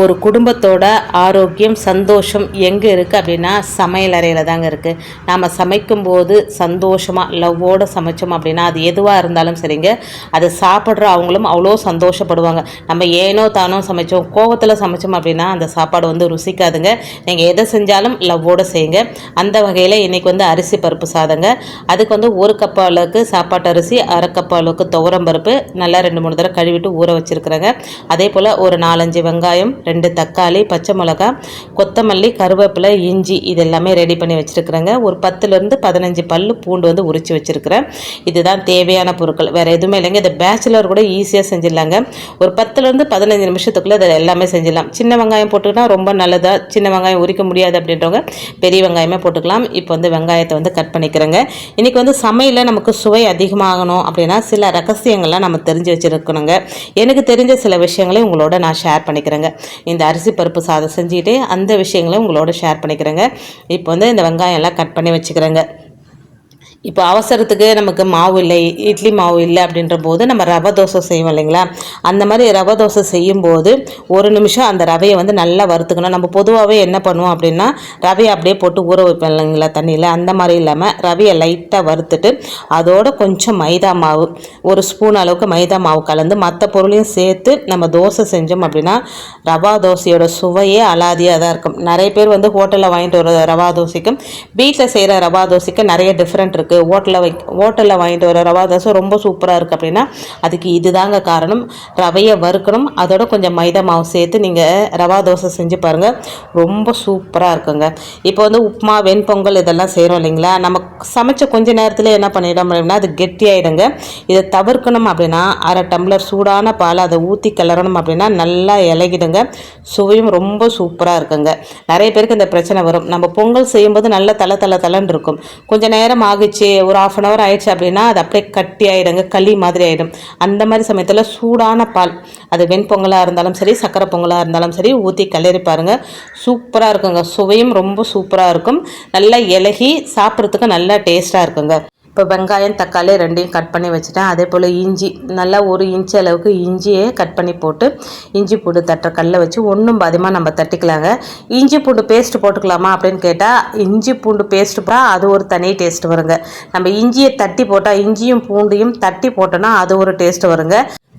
ஒரு குடும்பத்தோட ஆரோக்கியம் சந்தோஷம் எங்கே இருக்குது அப்படின்னா சமையல் அறையில் தாங்க இருக்குது நாம் சமைக்கும்போது சந்தோஷமாக லவ்வோடு சமைச்சோம் அப்படின்னா அது எதுவாக இருந்தாலும் சரிங்க. அது சாப்பிட்ற அவங்களும் அவ்வளோ சந்தோஷப்படுவாங்க. நம்ம ஏனோ தானோ சமைச்சோம் கோவத்தில் சமைச்சோம் அப்படின்னா அந்த சாப்பாடு வந்து ருசிக்காதுங்க. நீங்கள் எதை செஞ்சாலும் லவ்வோடு செய்யுங்க. அந்த வகையில் இன்றைக்கி வந்து அரிசி பருப்பு சாதங்க. அதுக்கு வந்து ஒரு கப் அளவுக்கு சாப்பாட்டு அரிசி அரை கப் அளவுக்கு துவரம் பருப்பு நல்லா ரெண்டு மூணு தடவை கழுவிட்டு ஊற வச்சுருக்குறேங்க. அதே போல் ஒரு நாலஞ்சு வெங்காயம் ரெண்டு தக்காளி பச்சை மிளகா கொத்தமல்லி கருவேப்பிலை இஞ்சி இது எல்லாமே ரெடி பண்ணி வச்சுருக்குறேங்க. ஒரு பத்துலேருந்து பதினஞ்சு பல் பூண்டு வந்து உரித்து வச்சுருக்கிறேன். இதுதான் தேவையான பொருட்கள். வேறு எதுவுமே இல்லைங்க. இதை பேச்சுலர் கூட ஈஸியாக செஞ்சிடலாங்க. ஒரு பத்துலேருந்து பதினஞ்சு நிமிஷத்துக்குள்ளே இதை எல்லாமே செஞ்சிடலாம். சின்ன வெங்காயம் போட்டுக்கிட்டால் ரொம்ப நல்லதாக சின்ன வெங்காயம் உரிக்க முடியாது அப்படின்றவங்க பெரிய வெங்காயமே போட்டுக்கலாம். இப்போ வந்து வெங்காயத்தை வந்து கட் பண்ணிக்கிறேங்க. இன்றைக்கி வந்து சமையலில் நமக்கு சுவை அதிகமாகணும் அப்படின்னா சில ரகசியங்கள்லாம் நம்ம தெரிஞ்சு வச்சுருக்கணுங்க. எனக்கு தெரிஞ்ச சில விஷயங்களையும் உங்களோட நான் ஷேர் பண்ணிக்கிறேங்க. இந்த அரிசி பருப்பு சாதம் செஞ்சுக்கிட்டு அந்த விஷயங்களை உங்களோட ஷேர் பண்ணிக்கிறேங்க. இப்போ வந்து இந்த வெங்காயம் எல்லாம் கட் பண்ணி வச்சுக்கிறேங்க. இப்போ அவசரத்துக்கு நமக்கு மாவு இல்லை இட்லி மாவு இல்லை அப்படின்ற போது நம்ம ரவை தோசை செய்வோம் இல்லைங்களா? அந்த மாதிரி ரவை தோசை செய்யும்போது ஒரு நிமிஷம் அந்த ரவையை வந்து நல்லா வறுத்துக்கணும். நம்ம பொதுவாகவே என்ன பண்ணுவோம் அப்படின்னா ரவையை அப்படியே போட்டு ஊற வைப்போம் இல்லைங்களா தண்ணியில்? அந்த மாதிரி இல்லாமல் ரவையை லைட்டாக வறுத்துட்டு அதோட கொஞ்சம் மைதா மாவு ஒரு ஸ்பூன் அளவுக்கு மைதா மாவு கலந்து மற்ற பொருளையும் சேர்த்து நம்ம தோசை செஞ்சோம் அப்படின்னா ரவா தோசையோட சுவையே அலாதியாக தான் இருக்கும். நிறைய பேர் வந்து ஹோட்டலில் வாங்கிட்டு வர ரவா தோசைக்கும் வீட்டில் செய்கிற ரவா தோசைக்கும் நிறைய டிஃப்ரெண்ட் இருக்குது ஹோட்டலில் வை ஹோட்டலில் வாங்கிட்டு வர ரவா தோசை ரொம்ப சூப்பராக இருக்குது அப்படின்னா அதுக்கு இதுதாங்க காரணம். ரவையை வறுக்கணும். அதோட கொஞ்சம் மைதா மாவு சேர்த்து நீங்கள் ரவா தோசை செஞ்சு பாருங்கள் ரொம்ப சூப்பராக இருக்குங்க. இப்போ வந்து உப்புமா வெண்பொங்கல் இதெல்லாம் செய்கிறோம் இல்லைங்களா? நம்ம சமைச்ச கொஞ்ச நேரத்தில் என்ன பண்ணிட அப்படின்னா அது கெட்டியாயிடுங்க. இதை தவிர்க்கணும் அப்படின்னா அரை டம்ளர் சூடான பால் அதை ஊற்றி கிளறணும் அப்படின்னா நல்லா இலகிடுங்க. சுவையும் ரொம்ப சூப்பராக இருக்குங்க. நிறைய பேருக்கு இந்த பிரச்சனை வரும். நம்ம பொங்கல் செய்யும்போது நல்லா தலை தலை தலைன்னு இருக்கும். கொஞ்சம் நேரம் ஆகிச்சு ஒரு ஆஃப் அன் ஹவர் ஆயிடுச்சு அப்படின்னா அது அப்படியே கட்டி ஆகிடுங்க களி மாதிரி ஆகிடும் அந்த மாதிரி சமயத்தில் சூடான பால் அது வெண்பொங்கலாக இருந்தாலும் சரி சக்கரை பொங்கலாக இருந்தாலும் சரி ஊற்றி கிளறி பாருங்கள் சூப்பராக இருக்குங்க. சுவையும் ரொம்ப சூப்பராக இருக்கும். நல்லா இலகி சாப்பிட்றதுக்கு நல்லா டேஸ்ட்டாக இருக்குங்க. இப்போ வெங்காயம் தக்காளி ரெண்டையும் கட் பண்ணி வச்சுட்டேன். அதே போல் இஞ்சி நல்லா ஒரு இன்ச்சு அளவுக்கு இஞ்சியை கட் பண்ணி போட்டு இஞ்சி பூண்டு தட்டுற கல்லை வச்சு ஒன்றும் பாதியமாக நம்ம தட்டிக்கலாங்க. இஞ்சி பூண்டு பேஸ்ட் போட்டுக்கலாமா அப்படின்னு கேட்டால் இஞ்சி பூண்டு பேஸ்ட் போட்டால் அது ஒரு தனி டேஸ்ட் வருங்க. நம்ம இஞ்சியை தட்டி போட்டால் இஞ்சியும் பூண்டையும் தட்டி போட்டோன்னா அது ஒரு டேஸ்ட் வருங்க.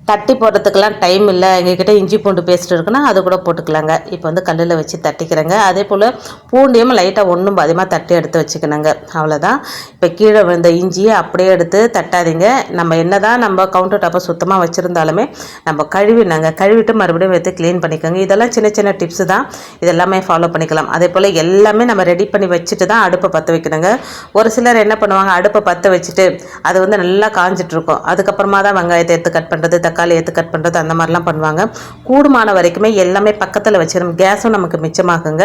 தட்டி போடுறதுக்கெல்லாம் டைம் இல்லை. எங்ககிட்ட இஞ்சி பூண்டு பேஸ்ட் இருக்குன்னா அது கூட போட்டுக்கலாங்க. இப்போ வந்து கல்லில் வச்சு தட்டிக்கிறேங்க. அதே போல் பூண்டையும் லைட்டாக ஒன்றும் அதிகமாக தட்டி எடுத்து வச்சுக்கணுங்க. அவ்வளோதான் இப்போ கீழே விழுந்த இஞ்சியை அப்படியே எடுத்து தட்டாதீங்க. நம்ம என்ன தான் நம்ம கவுண்டர் டாப்பை சுத்தமாக வச்சுருந்தாலுமே நம்ம கழுவினாங்க. கழுவிட்டு மறுபடியும் எடுத்து க்ளீன் பண்ணிக்கோங்க. இதெல்லாம் சின்ன சின்ன டிப்ஸு தான். இதெல்லாமே ஃபாலோ பண்ணிக்கலாம். அதே போல் எல்லாமே நம்ம ரெடி பண்ணி வச்சுட்டு தான் அடுப்பை பற்ற வைக்கணுங்க. ஒரு சிலர் என்ன பண்ணுவாங்க அடுப்பை பற்ற வச்சுட்டு அது வந்து நல்லா காஞ்சிட்ருக்கும் அதுக்கப்புறமா தான் வெங்காயத்தை எடுத்து கட் பண்ணுறது தக்காளி எடுத்து கட் பண்ணுறது அந்த மாதிரிலாம் பண்ணுவாங்க. கூடுமான வரைக்குமே எல்லாமே பக்கத்தில் வச்சிடும் கேஸும் நமக்கு மிச்சமாகுங்க.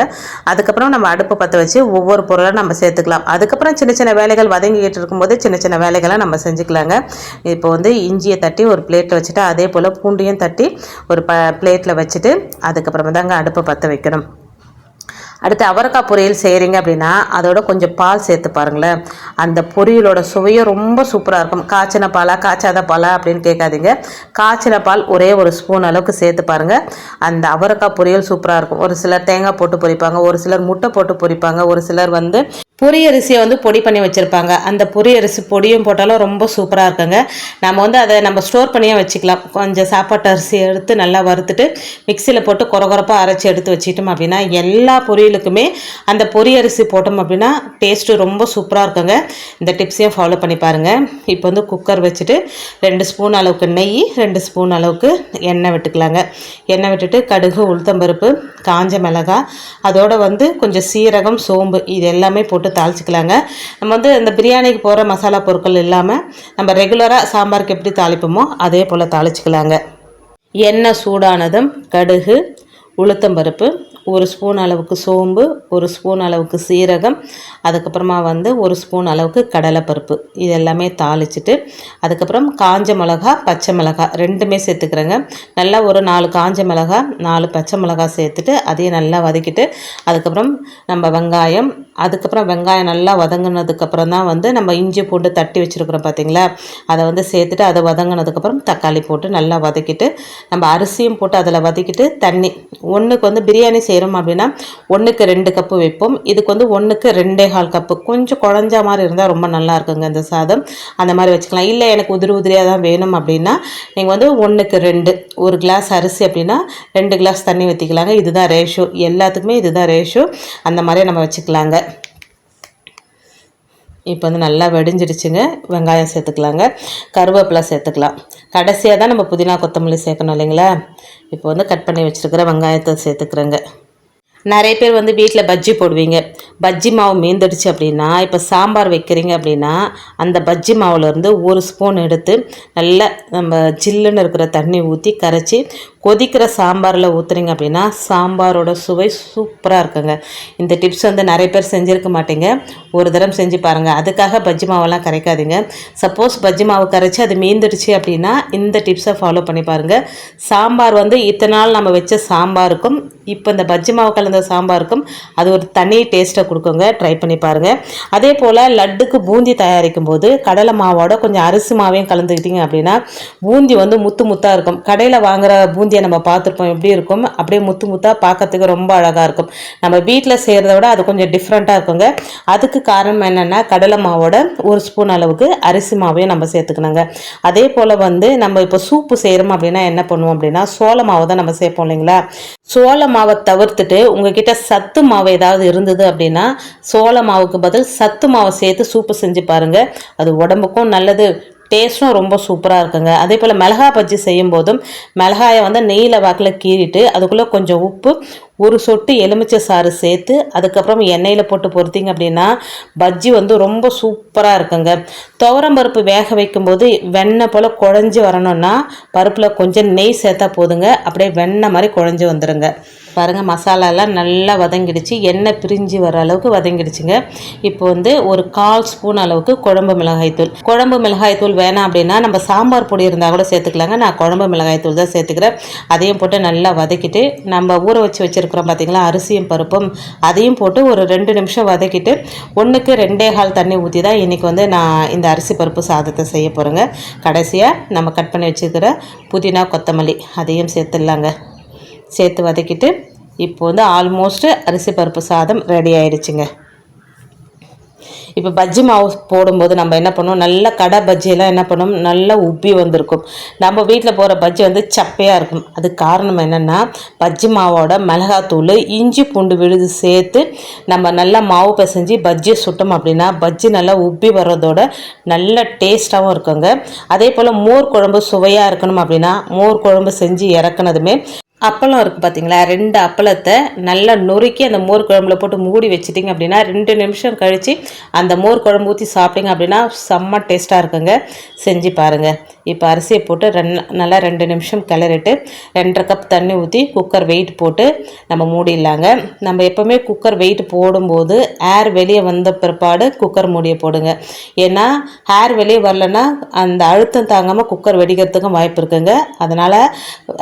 அதுக்கப்புறம் நம்ம அடுப்பு பற்ற வச்சு ஒவ்வொரு பொருளாக நம்ம சேர்த்துக்கலாம். அதுக்கப்புறம் சின்ன சின்ன வேலைகள் வதங்கிக்கிட்டு இருக்கும்போது சின்ன சின்ன வேலைகளை நம்ம செஞ்சுக்கலாங்க. இப்போ வந்து இஞ்சியை தட்டி ஒரு பிளேட்டில் வச்சுட்டு அதே போல் பூண்டையும் தட்டி ஒரு ப பிளேட்டில் வச்சுட்டு அதுக்கப்புறமா தாங்க அடுப்பை பற்ற வைக்கணும். அடுத்து அவரக்காய் பொரியல் செய்கிறீங்க அப்படின்னா அதோட கொஞ்சம் பால் சேர்த்து பாருங்களேன். அந்த பொரியலோட சுவையும் ரொம்ப சூப்பராக இருக்கும். காய்ச்சின பாலா காய்ச்சாத பாலா அப்படின்னு கேட்காதீங்க. காய்ச்சின பால் ஒரே ஒரு ஸ்பூன் அளவுக்கு சேர்த்து பாருங்கள் அந்த அவரக்காய் பொரியல் சூப்பராக இருக்கும். ஒரு சிலர் தேங்காய் போட்டு பொரிப்பாங்க ஒரு சிலர் முட்டை போட்டு பொரிப்பாங்க ஒரு சிலர் வந்து பொரியரிசியை வந்து பொடி பண்ணி வச்சுருப்பாங்க. அந்த பொரியரிசி பொடியும் போட்டாலும் ரொம்ப சூப்பராக இருக்குங்க. நம்ம வந்து அதை நம்ம ஸ்டோர் பண்ணியே வச்சுக்கலாம். கொஞ்சம் சாப்பாட்டு அரிசி எடுத்து நல்லா வறுத்துட்டு மிக்சியில் போட்டு குறகுறப்பாக அரைச்சி எடுத்து வச்சுட்டோம் அப்படின்னா எல்லா பொரியலுக்குமே அந்த பொரியரிசி போட்டோம் அப்படின்னா டேஸ்ட்டு ரொம்ப சூப்பராக இருக்குங்க. இந்த டிப்ஸையும் ஃபாலோ பண்ணி பாருங்கள் இப்போ வந்து குக்கர் வச்சுட்டு ரெண்டு ஸ்பூன் அளவுக்கு நெய் ரெண்டு ஸ்பூன் அளவுக்கு எண்ணெய் விட்டுக்கலாங்க. எண்ணெய் விட்டுட்டு கடுகு உளுத்தம்பருப்பு காஞ்ச மிளகாய் அதோடு வந்து கொஞ்சம் சீரகம் சோம்பு இது எல்லாமே போட்டு தாளிச்சிக்கலாங்க. நம்ம வந்து இந்த பிரியாணிக்கு போகிற மசாலா பொருட்கள் இல்லாமல் நம்ம ரெகுலராக சாம்பாருக்கு எப்படி தாளிப்போமோ அதே போல் தாளிச்சிக்கலாங்க. எண்ணெய் சூடானதும் கடுகு உளுத்தம்பருப்பு ஒரு ஸ்பூன் அளவுக்கு சோம்பு ஒரு ஸ்பூன் அளவுக்கு சீரகம் அதுக்கப்புறமா வந்து ஒரு ஸ்பூன் அளவுக்கு கடலைப்பருப்பு. இது எல்லாமே தாளிச்சிட்டு அதுக்கப்புறம் காஞ்ச மிளகா பச்சை மிளகா ரெண்டுமே சேர்த்துக்கிறேங்க. நல்லா ஒரு நாலு காஞ்ச மிளகா நாலு பச்சை மிளகா சேர்த்துட்டு அதையும் நல்லா வதக்கிட்டு அதுக்கப்புறம் நம்ம வெங்காயம் அதுக்கப்புறம் வெங்காயம் நல்லா வதங்கினதுக்கப்புறம் தான் வந்து நம்ம இஞ்சி பூண்டு தட்டி வச்சுருக்குறோம் பார்த்தீங்களா அதை வந்து சேர்த்துட்டு அதை வதங்கினதுக்கப்புறம் தக்காளி போட்டு நல்லா வதக்கிட்டு நம்ம அரிசியும் போட்டு அதில் வதக்கிட்டு தண்ணி ஒன்றுக்கு வந்து பிரியாணி செய்கிறோம் அப்படின்னா ஒன்றுக்கு ரெண்டு கப்பு வைப்போம். இதுக்கு வந்து ஒன்றுக்கு ரெண்டே கால் கப்பு கொஞ்சம் குழஞ்ச மாதிரி இருந்தால் ரொம்ப நல்லா இருக்குங்க இந்த சாதம். அந்த மாதிரி வச்சுக்கலாம். இல்லை எனக்கு உதிரி உதிரியாக தான் வேணும் அப்படின்னா நீங்கள் வந்து ஒன்றுக்கு ரெண்டு ஒரு கிளாஸ் அரிசி அப்படின்னா ரெண்டு கிளாஸ் தண்ணி ஊற்றிக்கலாங்க இதுதான் ரேஷோ எல்லாத்துக்குமே இதுதான் ரேஷோ அந்த மாதிரியே நம்ம வச்சுக்கலாங்க. இப்போ வந்து நல்லா வெடிஞ்சிடுச்சுங்க. வெங்காயம் சேர்த்துக்கலாங்க. கருவேப்பிலை சேர்த்துக்கலாம். கடைசியாக தான் நம்ம புதினா கொத்தமல்லி சேர்க்கணும் இல்லைங்களா? இப்போ வந்து கட் பண்ணி வச்சுருக்கிற வெங்காயத்தை சேர்த்துக்கிறேங்க. நிறைய பேர் வந்து வீட்டில் பஜ்ஜி போடுவீங்க. பஜ்ஜி மாவு மீந்துடுச்சு அப்படின்னா இப்போ சாம்பார் வைக்கிறீங்க அப்படின்னா அந்த பஜ்ஜி மாவுலேருந்து ஒரு ஸ்பூன் எடுத்து நல்லா நம்ம ஜில்லுன்னு இருக்கிற தண்ணி ஊற்றி கரைச்சி கொதிக்கிற சாம்பாரில் ஊற்றுறீங்க அப்படின்னா சாம்பாரோட சுவை சூப்பராக இருக்குங்க. இந்த டிப்ஸ் வந்து நிறைய பேர் செஞ்சுருக்க மாட்டீங்க. ஒரு தரம் செஞ்சு பாருங்கள் அதுக்காக பஜ்ஜி மாவெல்லாம் கரைக்காதீங்க. சப்போஸ் பஜ்ஜி மாவு கரைச்சி அது மீந்துடுச்சு அப்படின்னா இந்த டிப்ஸை ஃபாலோ பண்ணி பாருங்கள் சாம்பார் வந்து இத்தனை நாள் நம்ம வச்ச சாம்பாருக்கும் இப்போ இந்த பஜ்ஜி மாவு கலந்த சாம்பாருக்கும் அது ஒரு தனி டேஸ்ட்டை கொடுக்குங்க. ட்ரை பண்ணி பாருங்கள் அதே போல் லட்டுக்கு பூந்தி தயாரிக்கும் போது கடலை மாவோட கொஞ்சம் அரிசி மாவையும் கலந்துக்கிட்டீங்க அப்படின்னா பூந்தி வந்து முத்து முத்தாக இருக்கும். கடையில் வாங்குகிற பூந்தியை நம்ம பார்த்துருப்போம். எப்படி இருக்கும்? அப்படியே முத்து முத்தாக பார்க்கறதுக்கு ரொம்ப அழகாக இருக்கும். நம்ம வீட்டில் செய்கிறத விட அது கொஞ்சம் டிஃப்ரெண்ட்டாக இருக்குங்க. அதுக்கு காரணம் என்னென்னா கடலை மாவோட ஒரு ஸ்பூன் அளவுக்கு அரிசி மாவையும் நம்ம சேர்த்துக்கணுங்க. அதே போல் வந்து நம்ம இப்போ சூப்பு செய்கிறோம் அப்படின்னா என்ன பண்ணுவோம் அப்படின்னா சோள மாவு தான் நம்ம சேர்ப்போம் இல்லைங்களா? சோள மாவை தவிர்த்துட்டு உங்ககிட்ட சத்து மாவு ஏதாவது இருந்தது அப்படின்னா சோள மாவுக்கு பதில் சத்து மாவை சேர்த்து சூப்பு செஞ்சு பாருங்கள் அது உடம்புக்கும் நல்லது. டேஸ்ட்டும் ரொம்ப சூப்பராக இருக்குங்க. அதே போல் மிளகா பஜ்ஜி செய்யும் போதும் மிளகாயை வந்து நெய்யில் வாக்கில் கீறிட்டு அதுக்குள்ளே கொஞ்சம் உப்பு ஒரு சொட்டு எலுமிச்சை சாறு சேர்த்து அதுக்கப்புறம் எண்ணெயில் போட்டு பொறுத்திங்க அப்படின்னா பஜ்ஜி வந்து ரொம்ப சூப்பராக இருக்குங்க. துவரம் பருப்பு வேக வைக்கும்போது வெண்ணெய் போல் குழஞ்சி வரணும்னா பருப்பில் கொஞ்சம் நெய் சேர்த்தா போதுங்க. அப்படியே வெண்ணெய் மாதிரி குழஞ்சி வந்துடுங்க பாருங்கள் மசாலாலாம் நல்லா வதங்கிடுச்சு. எண்ணெய் பிரிஞ்சு வர அளவுக்கு வதங்கிடுச்சுங்க. இப்போ வந்து ஒரு கால் ஸ்பூன் அளவுக்கு குழம்பு மிளகாய்த்தூள் குழம்பு மிளகாய்த்தூள் வேணாம் அப்படின்னா நம்ம சாம்பார் பொடி இருந்தால் கூட சேர்த்துக்கலாங்க. நான் குழம்பு மிளகாய்த்தூள் தான் சேர்த்துக்கிறேன். அதையும் போட்டு நல்லா வதக்கிட்டு நம்ம ஊற வச்சு வச்சுருக்குறோம் பார்த்திங்களா அரிசியும் பருப்பும் அதையும் போட்டு ஒரு ரெண்டு நிமிஷம் வதக்கிட்டு ஒன்றுக்கு ரெண்டே கால் தண்ணி ஊற்றி தான் இன்றைக்கி வந்து நான் இந்த அரிசி பருப்பு சாதத்தை செய்ய போகிறேங்க கடைசியாக நம்ம கட் பண்ணி வச்சுருக்கிற புதினா கொத்தமல்லி அதையும் சேர்த்துடலாங்க. சேர்த்து வதக்கிட்டு இப்போ வந்து ஆல்மோஸ்ட்டு அரிசி பருப்பு சாதம் ரெடி ஆயிடுச்சுங்க. இப்போ பஜ்ஜி மாவு போடும்போது நம்ம என்ன பண்ணுவோம்? நல்ல கடை பஜ்ஜியெல்லாம் என்ன பண்ணுவோம்? நல்லா உப்பி வந்திருக்கும். நம்ம வீட்டில் போகிற பஜ்ஜி வந்து சப்பையாக இருக்கும். அதுக்கு காரணம் என்னென்னா பஜ்ஜி மாவோட மிளகாத்தூள் இஞ்சி பூண்டு விழுது சேர்த்து நம்ம நல்லா மாவு பிசைஞ்சு பஜ்ஜி சுட்டோம் அப்படின்னா பஜ்ஜி நல்லா உப்பி வர்றதோட நல்ல டேஸ்ட்டாகவும் இருக்குங்க. அதே போல் மோர் குழம்பு சுவையாக இருக்கணும் அப்படின்னா மோர் குழம்பு செஞ்சு இறக்குனதுமே அப்பளம் இருக்குது பார்த்தீங்களா ரெண்டு அப்பளத்தை நல்லா நொறுக்கி அந்த மோர் குழம்புல போட்டு மூடி வச்சிட்டிங்க அப்படின்னா ரெண்டு நிமிஷம் கழித்து அந்த மோர் குழம்பு ஊற்றி சாப்பிட்டிங்க அப்படின்னா செம்ம டேஸ்ட்டாக இருக்குங்க. செஞ்சு பாருங்கள் இப்போ அரிசியை போட்டு ரெண் நல்லா ரெண்டு நிமிஷம் கிளறிட்டு ரெண்டரை கப் தண்ணி ஊற்றி குக்கர் வெயிட் போட்டு நம்ம மூடிடலாங்க. நம்ம எப்போவுமே குக்கர் வெயிட் போடும்போது ஏர் வெளியே வந்த பிற்பாடு குக்கர் மூடியை போடுங்க. ஏன்னா ஹேர் வெளியே வரலன்னா அந்த அழுத்தம் தாங்காமல் குக்கர் வெடிக்கிறதுக்கும் வாய்ப்பு இருக்குங்க. அதனால்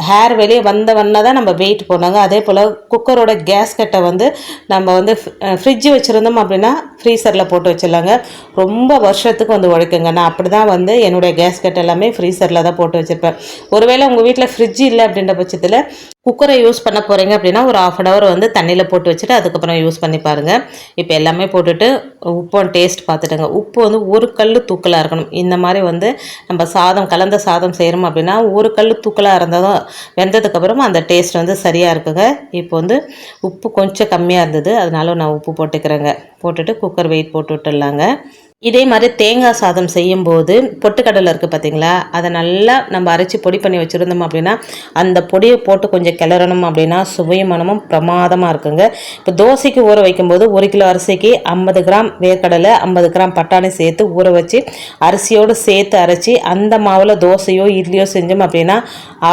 ஹேர் வெளியே வந்தவன் பண்ணால் தான் நம்ம வெயிட் போடணுங்க. அதே போல் குக்கரோட கேஸ் கட்டை வந்து நம்ம வந்து ஃப்ரிட்ஜு வச்சுருந்தோம் அப்படின்னா ஃப்ரீசரில் போட்டு வச்சிடலாங்க. ரொம்ப வருஷத்துக்கு வந்து உழைக்குங்க. நான் அப்படி தான் வந்து என்னுடைய கேஸ் கட்டை எல்லாமே ஃப்ரீசரில் தான் போட்டு வச்சுருப்பேன். ஒருவேளை உங்கள் வீட்டில் ஃப்ரிட்ஜ் இல்லை அப்படின்ற பட்சத்தில் குக்கரை யூஸ் பண்ண போகிறீங்க அப்படின்னா ஒரு ஆஃப் அன் ஹவர் வந்து தண்ணியில் போட்டு வச்சுட்டு அதுக்கப்புறம் யூஸ் பண்ணி பாருங்கள் இப்போ எல்லாமே போட்டுட்டு உப்பும் டேஸ்ட் பார்த்துட்டுங்க. உப்பு வந்து ஒரு கல் தூக்கலாக இருக்கணும். இந்த மாதிரி வந்து நம்ம சாதம் கலந்த சாதம் செய்கிறோம் அப்படின்னா ஒரு கல் தூக்கலாக இருந்தாலும் வெந்ததுக்கப்புறம் அந்த டேஸ்ட் வந்து சரியாக இருக்குங்க. இப்போ வந்து உப்பு கொஞ்சம் கம்மியாக இருந்தது. அதனால நான் உப்பு போட்டுக்கிறேங்க. போட்டுட்டு குக்கர் வெயிட் போட்டு விட்டுடலாங்க. இதே மாதிரி தேங்காய் சாதம் செய்யும்போது பொட்டுக்கடலை இருக்குது பார்த்தீங்களா அதை நல்லா நம்ம அரைச்சி பொடி பண்ணி வச்சுருந்தோம் அப்படின்னா அந்த பொடியை போட்டு கொஞ்சம் கிளறணும் அப்படின்னா சுவையும் மனமும் பிரமாதமாக இருக்குங்க. இப்போ தோசைக்கு ஊற வைக்கும்போது ஒரு கிலோ அரிசிக்கு ஐம்பது கிராம் வேர்க்கடலை ஐம்பது கிராம் பட்டாணி சேர்த்து ஊற வச்சு அரிசியோடு சேர்த்து அரைச்சி அந்த மாவில் தோசையோ இட்லியோ செஞ்சோம் அப்படின்னா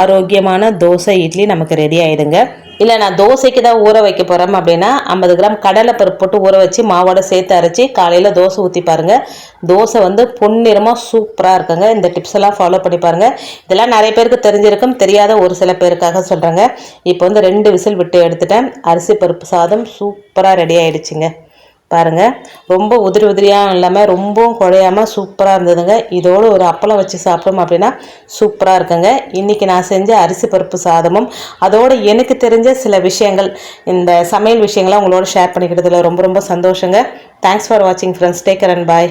ஆரோக்கியமான தோசை இட்லி நமக்கு ரெடி ஆகிடுங்க இல்லை நான் தோசைக்கு தான் ஊற வைக்க போகிறேன் அப்படின்னா ஐம்பது கிராம் கடலை பருப்பு போட்டு ஊற வச்சு மாவோட சேர்த்து அரைச்சி காலையில் தோசை ஊற்றி பாருங்கள் தோசை வந்து பொன்னிறமாக சூப்பராக இருக்குங்க. இந்த டிப்ஸ் எல்லாம் ஃபாலோ பண்ணி பாருங்கள் இதெல்லாம் நிறைய பேருக்கு தெரிஞ்சிருக்கும் தெரியாத ஒரு சில பேருக்காக சொல்கிறேங்க இப்போ வந்து ரெண்டு விசில் விட்டு எடுத்துட்டேன். அரிசி பருப்பு சாதம் சூப்பராக ரெடி ஆகிடுச்சிங்க பாருங்கள் ரொம்ப உதிரி உதிரியாக இல்லாமல் ரொம்பவும் குழையாமல் சூப்பராக இருந்ததுங்க. இதோடு ஒரு அப்பளம் வச்சு சாப்பிட்டோம் அப்படின்னா சூப்பராக இருக்குங்க. இன்றைக்கி நான் செஞ்ச அரிசி பருப்பு சாதமும் அதோடு எனக்கு தெரிஞ்ச சில விஷயங்கள் இந்த சமையல் விஷயங்களை உங்களோட ஷேர் பண்ணிக்கிறதுல ரொம்ப ரொம்ப சந்தோஷங்க. தேங்க்ஸ் ஃபார் வாட்சிங் ஃப்ரெண்ட்ஸ் டேக் அண்ட் பாய்